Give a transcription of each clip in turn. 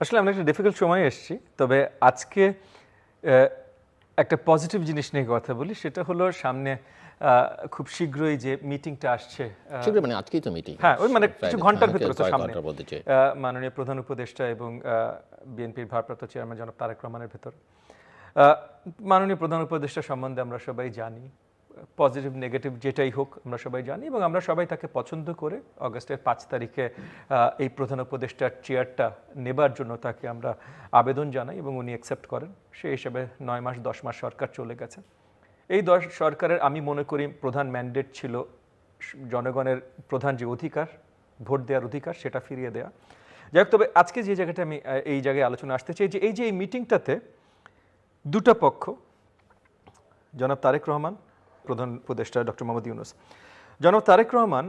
আসলে আমরা একটা ডিফিকাল্ট সময়ে এসেছি তবে আজকে একটা পজিটিভ জিনিস নিয়ে কথা বলি সেটা হলো সামনে খুব শীঘ্রই যে মিটিংটা আসছে মানে আজকেই তো মিটিং হ্যাঁ ওই মানে কিছু ঘণ্টার ভিতরে তো সামনে। মাননীয় প্রধান উপদেষ্টা এবং বিএনপির ভারপ্রাপ্ত চেয়ারম্যান জনাব তারেক রহমানের ভেতর। আহ, মাননীয় প্রধান উপদেষ্টা সম্বন্ধে আমরা সবাই জানি পজিটিভ নেগেটিভ যেটাই হোক, আমরা সবাই জানি এবং আমরা সবাই তাকে পছন্দ করে। অগস্টের পাঁচ তারিখে এই প্রধান উপদেষ্টার চেয়ারটা নেবার জন্য তাকে আমরা আবেদন জানাই এবং উনি অ্যাকসেপ্ট করেন। সে হিসেবে নয় মাস, দশ মাস সরকার চলে গেছে। এই দশ সরকারের, আমি মনে করি, প্রধান ম্যান্ডেট ছিল জনগণের প্রধান যে অধিকার, ভোট দেওয়ার অধিকার, সেটা ফিরিয়ে দেওয়া যাই হোক, তবে আজকে যে জায়গাটা আমি এই জায়গায় আলোচনা আসতে চাই যে এই যে এই মিটিংটাতে দুটো পক্ষ, জনাব তারেক রহমান প্রধান উপদেষ্টা ডক্টর মোহাম্মদ ইউনুস। জনাব তারেক রহমান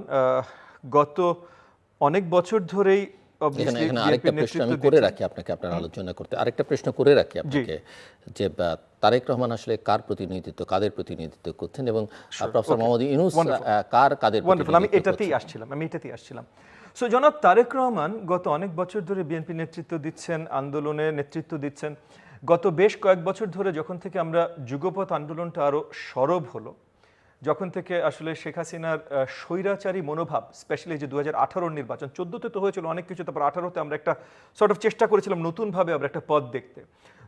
গত অনেক বছর ধরেই আরেকটা প্রশ্ন আমি করে রাখি আপনাকে আপনার আলোচনা করতে। আরেকটা প্রশ্ন করে রাখি আপনাকে যে তারেক রহমান আসলে কার প্রতিনিধিত্ব কাদের প্রতিনিধিত্ব করছেন এবং প্রফেসর মোহাম্মদ ইউনুস কার কাদের আমি এটাতেই আসছিলাম আমি এটাতেই আসছিলাম। সো জনাব তারেক রহমান গত অনেক বছর ধরে বিএনপি নেতৃত্ব দিচ্ছেন আন্দোলনে নেতৃত্ব দিচ্ছেন। গত বেশ কয়েক বছর ধরে যখন থেকে আমরা যুগপথ আন্দোলনটা আরও সরব হলো, যখন থেকে আসলে শেখ হাসিনার স্বৈরাচারী মনোভাব স্পেশালি যে দু হাজার নির্বাচন, চোদ্দোতে তো হয়েছিল অনেক কিছু, তারপর আঠারোতে আমরা একটা সর্ট অফ চেষ্টা করেছিলাম নতুনভাবে আমরা একটা পথ দেখতে।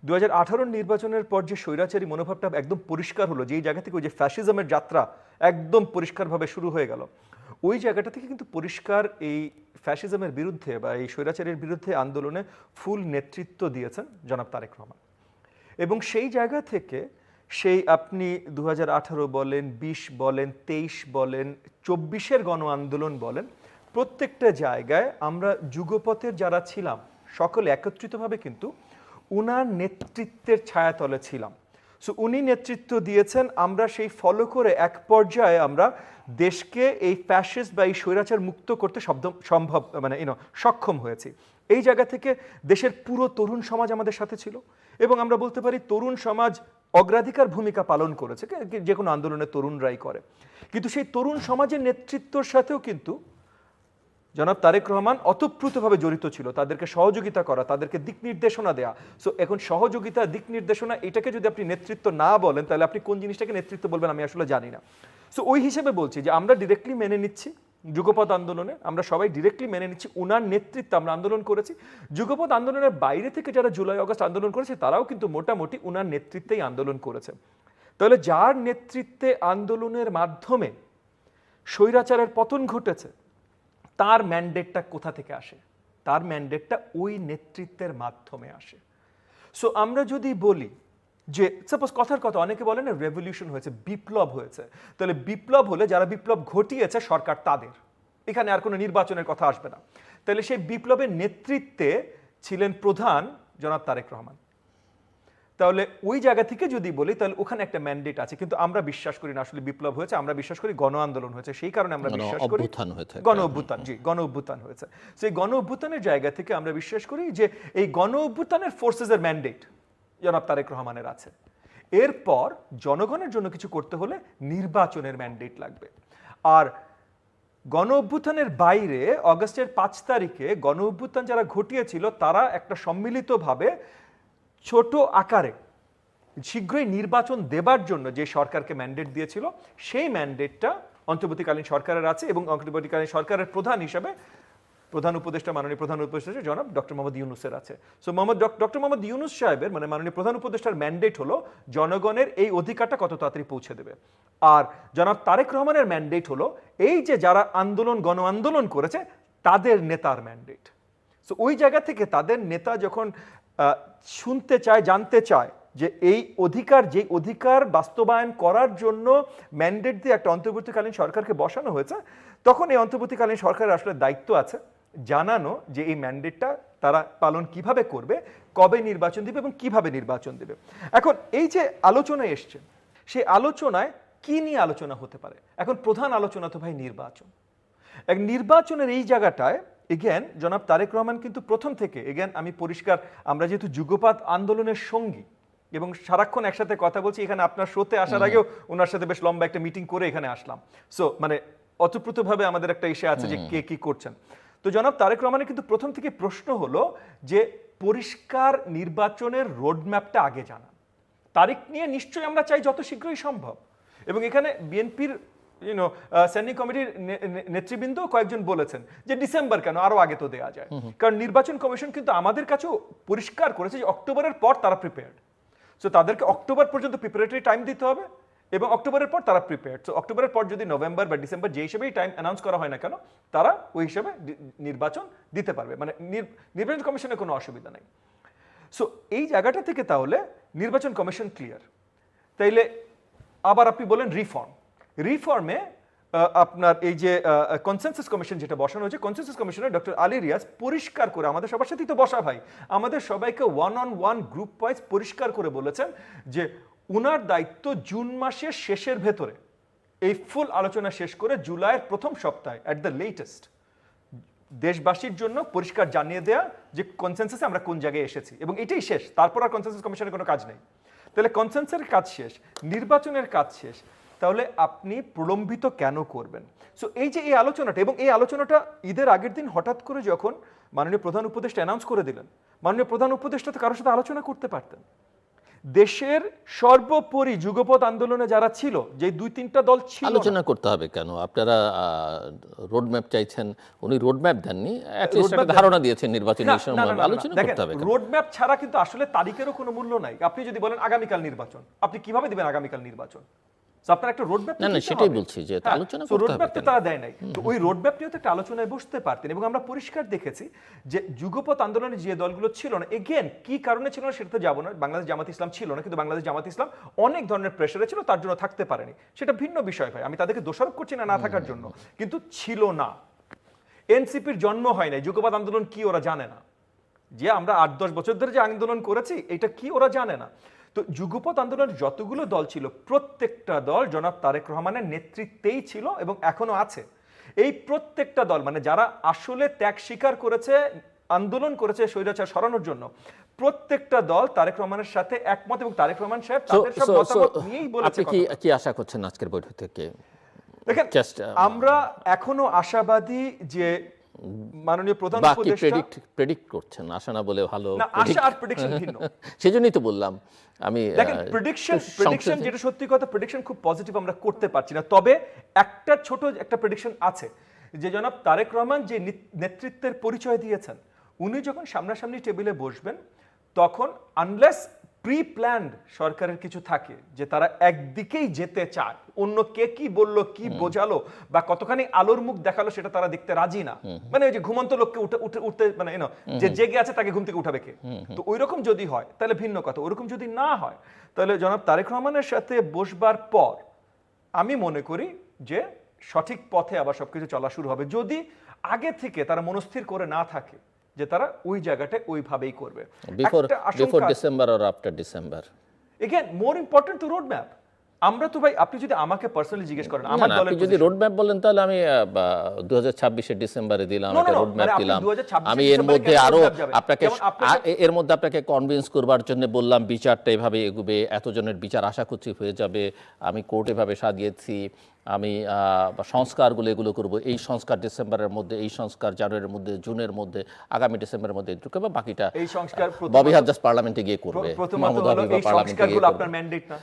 দু হাজার নির্বাচনের পর যে স্বৈরাচারী মনোভাবটা একদম পরিষ্কার হলো, যেই জায়গা থেকে ওই যে ফ্যাসিজমের যাত্রা একদম পরিষ্কারভাবে শুরু হয়ে গেল। ওই জায়গাটা থেকে কিন্তু পরিষ্কার এই ফ্যাসিজমের বিরুদ্ধে বা এই স্বৈরাচারের বিরুদ্ধে আন্দোলনে ফুল নেতৃত্ব দিয়েছেন জনাব তারেক রহমান। এবং সেই জায়গা থেকে সেই আপনি দু হাজার আঠারো বলেন, বিশ বলেন, তেইশ বলেন, চব্বিশের গণ আন্দোলন বলেন, প্রত্যেকটা জায়গায় আমরা যুগপথের যারা ছিলাম, সকলে একত্রিতভাবে কিন্তু উনার নেতৃত্বের ছায়াতলে ছিলাম। সো উনি নেতৃত্ব দিয়েছেন, আমরা সেই ফলো করে এক পর্যায়ে আমরা দেশকে এই ফ্যাসিস্ট বা এই স্বৈরাচার মুক্ত করতে শব্দ, সম্ভব মানে ইনো সক্ষম হয়েছি। এই জায়গা থেকে দেশের পুরো তরুণ সমাজ আমাদের সাথে ছিল এবং আমরা বলতে পারি তরুণ সমাজ অগ্রাধিকার ভূমিকা পালন করেছে যে কোনো আন্দোলনে তরুণরাই করে। কিন্তু সেই তরুণ সমাজের নেতৃত্বর সাথেও কিন্তু জনাব তারেক রহমান অতপ্রুতভাবে জড়িত ছিল, তাদেরকে সহযোগিতা করা, তাদেরকে দিক নির্দেশনা দেওয়া সো এখন সহযোগিতা, দিক নির্দেশনা, এটাকে যদি আপনি নেতৃত্ব না বলেন, তাহলে আপনি কোন জিনিসটাকে নেতৃত্ব বলবেন আমি আসলে জানি না। সো ওই হিসেবে বলছি যে আমরা ডিরেক্টলি মেনে নিচ্ছি যুগপথ আন্দোলনে, আমরা সবাই ডিরেক্টলি মেনে নিচ্ছি উনার নেতৃত্বে আমরা আন্দোলন করেছি। যুগপথ আন্দোলনের বাইরে থেকে যারা জুলাই আগস্ট আন্দোলন করেছে, তারাও কিন্তু মোটামুটি উনার নেতৃত্বেই আন্দোলন করেছে। তাহলে যার নেতৃত্বে আন্দোলনের মাধ্যমে স্বৈরাচারের পতন ঘটেছে তার ম্যান্ডেটটা কোথা থেকে আসে? তার ম্যান্ডেটটা ওই নেতৃত্বের মাধ্যমে আসে। সো আমরা যদি বলি যে সাপোজ কথার কথা, অনেকে বলে না রেভলিউশন হয়েছে, বিপ্লব হয়েছে। তাহলে বিপ্লব হলে যারা বিপ্লব ঘটিয়েছে, সরকার তাদের। এখানে আর কোনো নির্বাচনের কথা আসবে না। তাহলে সেই বিপ্লবের নেতৃত্বে ছিলেন প্রধান জনাব তারেক রহমান। তাহলে ওই জায়গা থেকে যদি বলি তাহলে ওখানে একটা ম্যান্ডেট আছে। কিন্তু আমরা বিশ্বাস করি না আসলে বিপ্লব হয়েছে আমরা বিশ্বাস করি গণ আন্দোলন হয়েছে। সেই কারণে আমরা বিশ্বাস করি গণ অভ্যুত্থান জি গণ অভ্যুত্থান হয়েছে। সেই গণ অভ্যুত্থানের জায়গা থেকে আমরা বিশ্বাস করি যে এই গণ অভ্যুত্থানের ফোর্সেসের ম্যান্ডেট জনাব তারেক রহমানের আছে। এরপর জনগণের জন্য কিছু করতে হলে নির্বাচনের ম্যান্ডেট লাগবে। আর গণ অভ্যুত্থানের বাইরে অগস্টের পাঁচ তারিখে গণ অভ্যুত্থান যারা ঘটিয়েছিল তারা একটা সম্মিলিতভাবে ছোট আকারে শীঘ্রই নির্বাচন দেবার জন্য যে সরকারকে ম্যান্ডেট দিয়েছিল, সেই ম্যান্ডেটটা অন্তর্বর্তীকালীন সরকারের আছে এবং অন্তর্বর্তীকালীন সরকারের প্রধান হিসাবে প্রধান উপদেষ্টা, মাননীয় প্রধান উপদেষ্টা জনাব ডক্টর মোহাম্মদ ইউনুসের আছে। সো মোহাম্মদ ডক্টর মোহাম্মদ ইউনুস সাহেবের মানে মাননীয় প্রধান উপদেষ্টার ম্যান্ডেট হলো জনগণের এই অধিকারটা কত তাড়াতাড়ি পৌঁছে দেবে। আর জনাব তারেক রহমানের ম্যান্ডেট হলো এই যে যারা আন্দোলন, গণ আন্দোলন করেছে, তাদের নেতার ম্যান্ডেট সো ওই জায়গা থেকে তাদের নেতা যখন শুনতে চায়, জানতে চায় যে এই অধিকার যে অধিকার বাস্তবায়ন করার জন্য ম্যান্ডেট দিয়ে একটা অন্তর্বর্তীকালীন সরকারকে বসানো হয়েছে, তখন এই অন্তর্বর্তীকালীন সরকারের আসলে দায়িত্ব আছে জানানো যে এই ম্যান্ডেটটা তারা পালন কীভাবে করবে, কবে নির্বাচন দিবে এবং কীভাবে নির্বাচন দেবে। এখন এই যে আলোচনা এসছে, সেই আলোচনায় কি নিয়ে আলোচনা হতে পারে? এখন প্রধান আলোচনা তো ভাই নির্বাচন। এক নির্বাচনের এই জায়গাটায় এগেন জনাব তারেক রহমান কিন্তু প্রথম থেকে এগেন আমি পরিষ্কার আমরা যেহেতু যুগপাত আন্দোলনের সঙ্গী এবং সারাক্ষণ একসাথে কথা বলছি এখানে আপনার শোতে আসার আগেও ওনার সাথে বেশ লম্বা একটা মিটিং করে এখানে আসলাম। সো মানে অতপ্রুতভাবে আমাদের একটা ইসে আছে যে কে কি করছেন। তো জনাব তারেক রহমানের কিন্তু প্রথম থেকে প্রশ্ন হলো যে পরিষ্কার নির্বাচনের রোডম্যাপটা আগে জানান। তারিখ নিয়ে নিশ্চয়ই আমরা চাই যত শীঘ্রই সম্ভব। এবং এখানে বিএনপির ইউনো স্ট্যান্ডিং কমিটির নে- নেতৃবৃন্দ কয়েকজন বলেছেন যে ডিসেম্বর কেন আরও আগে তো দেয়া যায়। কারণ নির্বাচন কমিশন কিন্তু আমাদের কাছেও পরিষ্কার করেছে যে অক্টোবরের পর তারা প্রিপেয়ার্ড সো তাদেরকে অক্টোবর পর্যন্ত প্রিপারেটরি টাইম দিতে হবে এবং অক্টোবরের পর তারা প্রিপেয়ার্ড সো অক্টোবরের পর যদি নভেম্বর বা ডিসেম্বর যে হিসেবেই টাইম অ্যানাউন্স করা হয় না কেন তারা ওই হিসেবে নির্বাচন দিতে পারবে। মানে নির- নির্বাচন কমিশনের কোনো অসুবিধা নেই। সো এই জায়গাটা থেকে তাহলে নির্বাচন কমিশন ক্লিয়ার তাইলে আবার আপনি বলেন রিফর্ম রিফর্মে আপনার এই যে কনসেনসাস কমিশন যেটা বসানো হয়েছে কনসেনসাস কমিশনের ডক্টর আলী রিয়াজ পরিষ্কার করে আমাদের সবার সাথেই তো বসা ভাই আমাদের সবাইকে one on one group wise পরিষ্কার করে বলেছেন যে উনার দায়িত্ব জুন মাসের শেষের ভেতরে, এই ফুল আলোচনা শেষ করে জুলাইয়ের প্রথম সপ্তাহে অ্যাট দ্য লেটেস্ট দেশবাসীর জন্য পরিষ্কার জানিয়ে দেয়া যে কনসেনসাসে আমরা কোন জায়গায় এসেছি, এবং এটাই শেষ, তারপর আর কনসেনসাস কমিশনের কোনো কাজ নেই। তাহলে কনসেনসাসের কাজ শেষ, নির্বাচনের কাজ শেষ তাহলে আপনি প্রলম্বিত কেন করবেন? সো এই যে এই আলোচনাটা এবং এই আলোচনাটা ঈদের আগের দিন হঠাৎ করে যখন মাননীয় প্রধান উপদেষ্টা অ্যানাউন্স করে দিলেন মাননীয় প্রধান উপদেষ্টা তো কারোর সাথে আলোচনা করতে পারতেন। দেশের সর্বোপরি যুগপৎ আন্দোলনে যারা ছিল যে দুই তিনটা দল ছিল আলোচনা করতে হবে কেন? আপনারা রোড ম্যাপ চাইছেন উনি রোড ম্যাপ দেননি ধারণা দিয়েছেন নির্বাচনী আলোচনা করতে হবে রোডম্যাপ ছাড়া কিন্তু আসলে তারিখেরও কোনো মূল্য নাই। আপনি যদি বলেন আগামীকাল নির্বাচন আপনি কীভাবে দিবেন আগামীকাল নির্বাচন? So আপনার একটা রোডম্যাপ না, না, সেটাই বলছি যে আলোচনা করতে হবে রোডম্যাপ তো তারা দেয় নাই। তো ওই রোডম্যাপ নিয়েও তো একটা আলোচনায় বসতে পারতেন এবং আমরা পরিষ্কার দেখেছি যে যুগপৎ আন্দোলনে যে দলগুলো ছিল না এগেন কি কারণে ছিল না সেটা যাব না। বাংলাদেশ জামাত ইসলাম ছিল না কিন্তু বাংলাদেশ জামাত ইসলাম অনেক ধরনের প্রেশারে ছিল তার জন্য থাকতে পারেনি। সেটা ভিন্ন বিষয় ভাই আমি তাদেরকে দোষারোপ করছি না না থাকার জন্য। কিন্তু ছিল না। এনসিপির জন্ম হয় নাই। যুগপৎ আন্দোলন কি ওরা জানে না? যে আমরা আট দশ বছর ধরে যে আন্দোলন করেছি এটা কি ওরা জানে না? তো যুগপৎ আন্দোলনের যতগুলো দল ছিল প্রত্যেকটা দল জনাব তারেক রহমানের নেতৃত্বেই ছিল এবং এখনও আছে। এই প্রত্যেকটা দল মানে যারা আসলে ত্যাগ স্বীকার করেছে আন্দোলন করেছে স্বৈরাচার সরানোর জন্য প্রত্যেকটা দল তারেক রহমানের সাথে একমত এবং তারেক রহমান সাহেব তাদের সব মতামত নিয়েই বলেছে কি কি আশা করছেন আজকের বৈঠক? থেকে দেখেন uh, আমরা এখনও আশাবাদী যে মাননীয় প্রধান বাকি প্রেডিক্ট প্রেডিক্ট করছেন। আশা না বলে ভালো না আশা আর প্রেডিকশন ভিন্ন। সেজন্যই তো বললাম। আমি দেখেন প্রেডিকশন প্রেডিকশন যেটা সত্যি কথা প্রেডিকশন খুব পজিটিভ আমরা করতে পারছি না। তবে একটা ছোট একটা প্রেডিকশন আছে। যে জনাব তারেক রহমান যে নেতৃত্বের পরিচয় দিয়েছেন উনি যখন সামনাসামনি টেবিলে বসবেন তখন আনলেস প্রি প্ল্যান্ড সরকারের কিছু থাকে যে তারা একদিকেই যেতে চায়। অন্য কে কি বলল কি বোঝালো বা কতখানি আলোর মুখ দেখাল সেটা তারা দেখতে রাজি না। মানে ওই যে ঘুমন্ত লোককে উঠে উঠে উঠতে মানে know, যে জেগে আছে তাকে ঘুম থেকে উঠাবে কে? তো ওই রকম যদি হয় তাহলে ভিন্ন কথা। ওরকম যদি না হয় তাহলে জনাব তারেক রহমানের সাথে বসবার পর আমি মনে করি যে সঠিক পথে আবার সবকিছু চলা শুরু হবে। যদি আগে থেকে তারা মনস্থির করে না থাকে যে তারা ওই জায়গাটায় ওইভাবেই করবে। Before December R after December again more important to road map আমরা তো ভাই আপনি যদি আমাকে পার্সোনালি জিজ্ঞেস করেন আমার দলের আপনি যদি রোড ম্যাপ বলেন তাহলে আমি দু হাজার ছাব্বিশে ডিসেম্বরে দিলাম একটা রোড ম্যাপ মানে দিলাম। আমি এর মধ্যে আরও আপনাকে এর মধ্যে আপনাকে কনভিন্স করবার জন্য বললাম বিচারটা এভাবে এগুবে এতজনের বিচার আশা করছি হয়ে যাবে। আমি কোর্ট এভাবে সাজিয়েছি। আমি সংস্কারগুলো এগুলো করব। এই সংস্কার ডিসেম্বরের মধ্যে এই সংস্কার জানুয়ারির মধ্যে জুনের মধ্যে আগামী ডিসেম্বরের মধ্যে এটুকু বা বাকিটা এই সংস্কার ববি হাজাস পার্লামেন্টে গিয়ে করবে। প্রথমত এই পার্লামেন্টে গিয়ে সংস্কারগুলো করবে। আপনার ম্যান্ডেট না।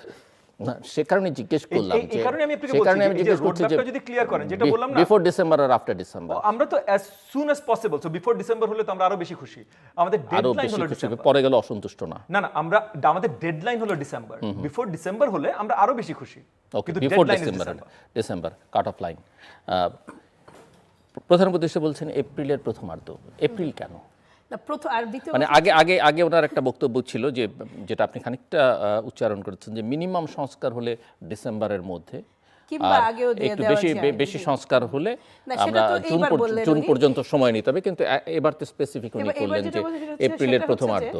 না সে কারণে জিজ্ঞেস করলাম এই যে কারণে আমি আপনাকে বলছি আমি জিজ্ঞেস করছি যে যদি clear করেন, যেটা বললাম না- বিফোর ডিসেম্বর আর আফটার ডিসেম্বর আমরা তো as soon as possible so before December হলে তো আমরা আরও বেশি খুশি। আমাদের ডেডলাইন হলো ডিসেম্বর পরে গেলে অসন্তুষ্ট না। না না আমরা আমাদের ডেডলাইন হলো ডিসেম্বর বিফোর ডিসেম্বর হলে আমরা আরও বেশি খুশি। ওকে কিন্তু before December December cut off line প্রধান উপদেষ্টা বলছেন এপ্রিলের প্রথমার্ধ। এপ্রিল কেন? মানে আগে আগে আগে ওনার একটা বক্তব্য ছিল যে যেটা আপনি খানিকটা উচ্চারণ করেছেন যে মিনিমাম সংস্কার হলে ডিসেম্বরের মধ্যে একটু বেশি বেশি সংস্কার হলে আমরা জুন জুন পর্যন্ত সময় নিতে হবে কিন্তু এবার তো স্পেসিফিক উনি যেটা যে এপ্রিলের সেটা